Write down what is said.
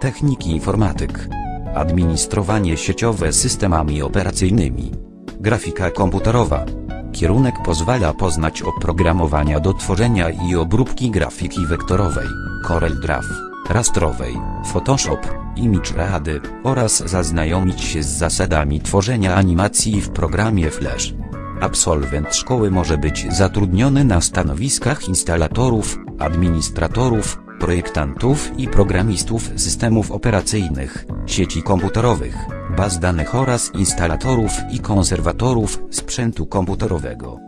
technik i informatyk. Administrowanie sieciowe systemami operacyjnymi. Grafika komputerowa. Kierunek pozwala poznać oprogramowania do tworzenia i obróbki grafiki wektorowej, CorelDRAW, rastrowej, Photoshop, Image Rady oraz zaznajomić się z zasadami tworzenia animacji w programie Flash. Absolwent szkoły może być zatrudniony na stanowiskach instalatorów, administratorów, projektantów i programistów systemów operacyjnych, sieci komputerowych, baz danych oraz instalatorów i konserwatorów sprzętu komputerowego.